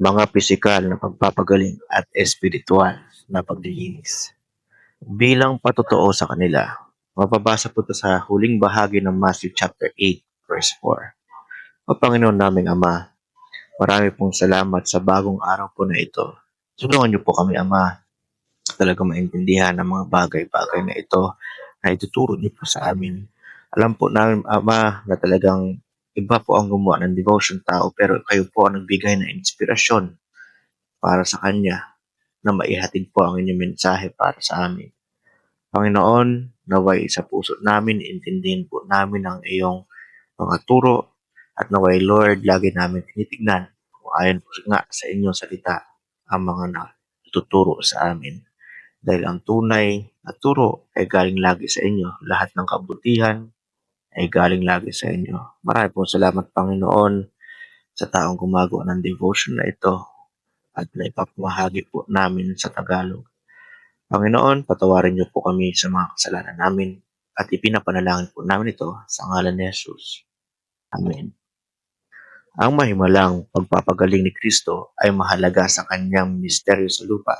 mga pisikal na pagpapagaling at espiritual na paglilinis. Bilang patotoo sa kanila, mapabasa po ito sa huling bahagi ng Matthew chapter 8 verse 4. O Panginoon naming Ama, marami pong salamat sa bagong araw po na ito. Tulungan niyo po kami Ama talaga maintindihan ang mga bagay-bagay na ito na ituturo niyo po sa amin. Alam po namin, Ama, na talagang iba po ang gumawa ng devotion tao pero kayo po ang nagbigay ng inspirasyon para sa Kanya na maihatid po ang inyong mensahe para sa amin. Panginoon, naway sa puso namin, intindihin po namin ang iyong mga turo at naway Lord, lagi namin tinitignan kung ayon po nga sa inyong salita ang mga natuturo sa amin. Dahil ang tunay na turo ay galing lagi sa inyo. Lahat ng kabutihan ay galing lagi sa inyo. Marami pong salamat Panginoon sa taong gumagawa ng devotion na ito at naipapamahagi po namin sa Tagalog. Panginoon, patawarin niyo po kami sa mga kasalanan namin at ipinapanalangin po namin ito sa ngalan ni Jesus. Amen. Ang mahimalang pagpapagaling ni Kristo ay mahalaga sa kanyang misteryo sa lupa.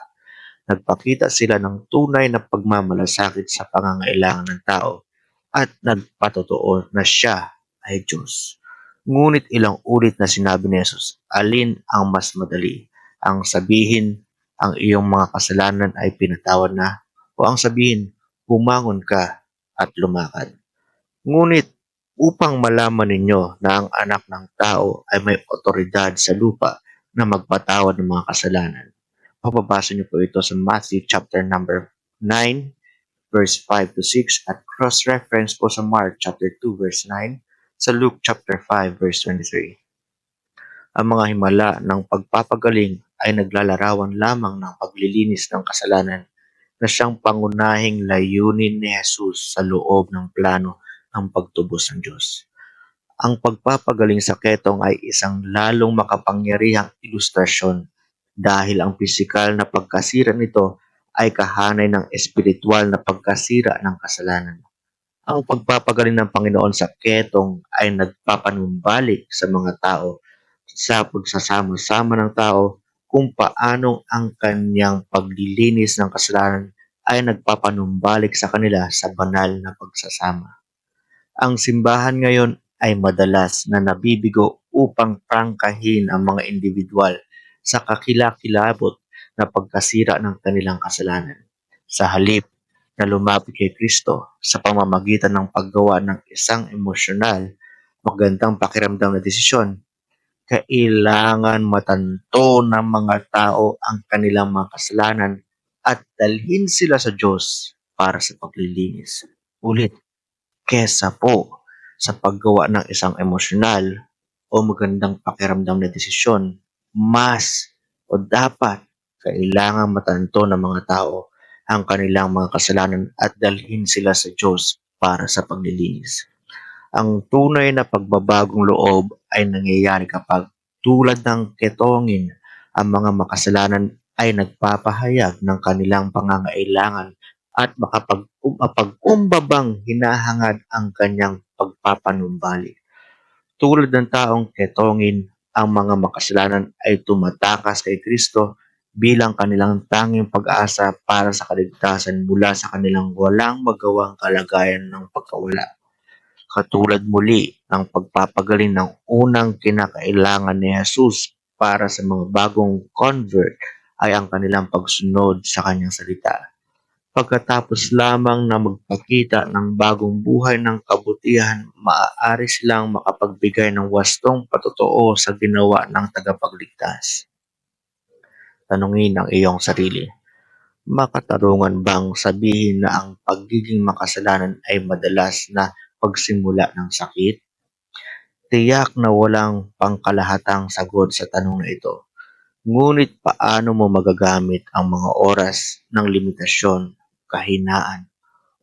Nagpakita sila ng tunay na pagmamalasakit sa pangangailangan ng tao at nagpatotoo na siya ay Diyos. Ngunit ilang ulit na sinabi ni Jesus, alin ang mas madali? Ang sabihin, ang iyong mga kasalanan ay pinatawad na, o ang sabihin, bumangon ka at lumakad. Ngunit upang malaman ninyo na ang anak ng tao ay may otoridad sa lupa na magpatawad ng mga kasalanan. Mapabasa niyo po ito sa Matthew chapter number 9 verse 5 to 6 at cross-reference po sa Mark chapter 2 verse 9 sa Luke chapter 5 verse 23. Ang mga himala ng pagpapagaling ay naglalarawan lamang ng paglilinis ng kasalanan na siyang pangunahing layunin ni Jesus sa loob ng plano ng pagtubos ng Diyos. Ang pagpapagaling sa ketong ay isang lalong makapangyarihang ilustrasyon dahil ang pisikal na pagkasira nito ay kahanay ng espiritual na pagkasira ng kasalanan. Ang pagpapagaling ng Panginoon sa ketong ay nagpapanumbalik sa mga tao sa pagsasama-sama ng tao kung paanong ang kanyang paglilinis ng kasalanan ay nagpapanumbalik sa kanila sa banal na pagsasama. Ang simbahan ngayon ay madalas na nabibigo upang prangkahin ang mga individual sa kakilakilabot na pagkasira ng kanilang kasalanan. Sa halip na lumapit kay Kristo sa pamamagitan ng paggawa ng isang emosyonal, magandang pakiramdam na desisyon, kailangan matanto ng mga tao ang kanilang mga kasalanan at dalhin sila sa Diyos para sa paglilinis. Ulit, kesa po sa paggawa ng isang emosyonal o magandang pakiramdam na desisyon, mas o dapat kailangan matanto ng mga tao ang kanilang mga kasalanan at dalhin sila sa Diyos para sa paglilinis. Ang tunay na pagbabagong loob ay nangyayari kapag tulad ng ketongin, ang mga makasalanan ay nagpapahayag ng kanilang pangangailangan at makapag mapagkumbabang hinahangad ang kanyang pagpapanumbalik. Tulad ng taong ketongin, ang mga makasalanan ay tumatakas kay Kristo bilang kanilang tanging pag-asa para sa kaligtasan mula sa kanilang walang magawang kalagayan ng pagkawala. Katulad muli ng pagpapagaling ng unang kinakailangan ni Jesus para sa mga bagong convert ay ang kanilang pagsunod sa kanyang salita. Pagkatapos lamang na magpakita ng bagong buhay ng kabutihan, maaari silang makapagbigay ng wastong patotoo sa ginawa ng tagapagligtas tanungin ang iyong sarili. Makatarungan bang sabihin na ang pagiging makasalanan ay madalas na pagsimula ng sakit? Tiyak na walang pangkalahatang sagot sa tanong na ito. Ngunit paano mo magagamit ang mga oras ng limitasyon, kahinaan,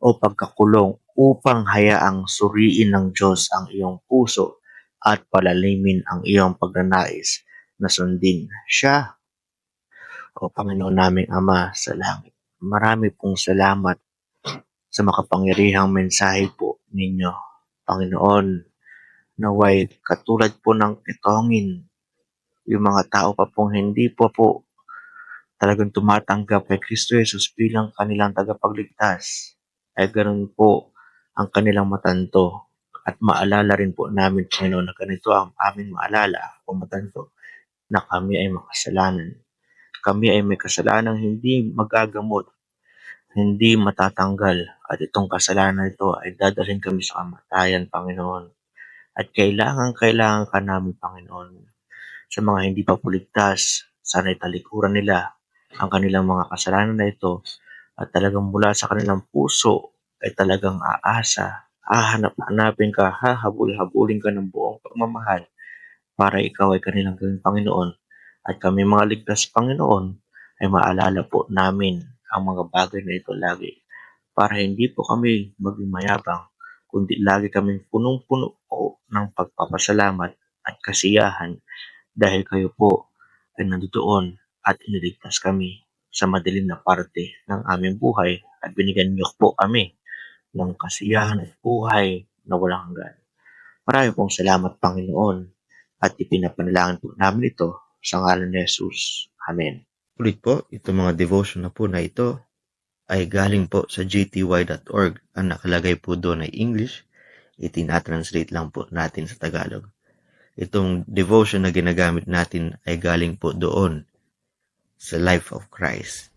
o pagkakulong upang hayaang suriin ng Diyos ang iyong puso at palalimin ang iyong pagnanais na sundin siya o Panginoon naming Ama sa langit. Marami pong salamat sa makapangyarihang mensahe po ninyo. Panginoon, naway katulad po ng itongin, yung mga tao pa pong hindi po po talagang tumatanggap kay Kristo Jesus bilang kanilang tagapagligtas, ay ganun po ang kanilang matanto. At maalala rin po namin, Panginoon, na ganito ang aming maalala o matanto, na kami ay makasalanan. Kami ay may kasalanang hindi magagamot, hindi matatanggal. At itong kasalanan ito ay dadalhin kami sa kamatayan, Panginoon. At kailangan, kailangan ka namin, Panginoon. Sa mga hindi pa po ligtas, sana'y talikuran nila ang kanilang mga kasalanan na ito at talagang mula sa kanilang puso ay talagang aasa, hahanap-hanapin ka, hahabol-habulin ka ng buong pagmamahal para ikaw ay kanilang gawing Panginoon. At kami mga ligtas, Panginoon, ay maalala po namin ang mga bagay na ito lagi para hindi po kami maging mayabang, kundi lagi kaming punong-puno po ng pagpapasalamat at kasiyahan dahil kayo po ay nandoon at iniligtas kami sa madilim na parte ng aming buhay at binigyan niyo po kami ng kasiyahan at buhay na walang hanggan. Marami pong salamat, Panginoon, at ipinapanalangin po namin ito sa ngalan ni Jesus. Amen. Ulit po, itong mga devotion na po na ito ay galing po sa gty.org. Ang nakalagay po doon ay English. Itinatranslate lang po natin sa Tagalog. Itong devotion na ginagamit natin ay galing po doon sa Life of Christ.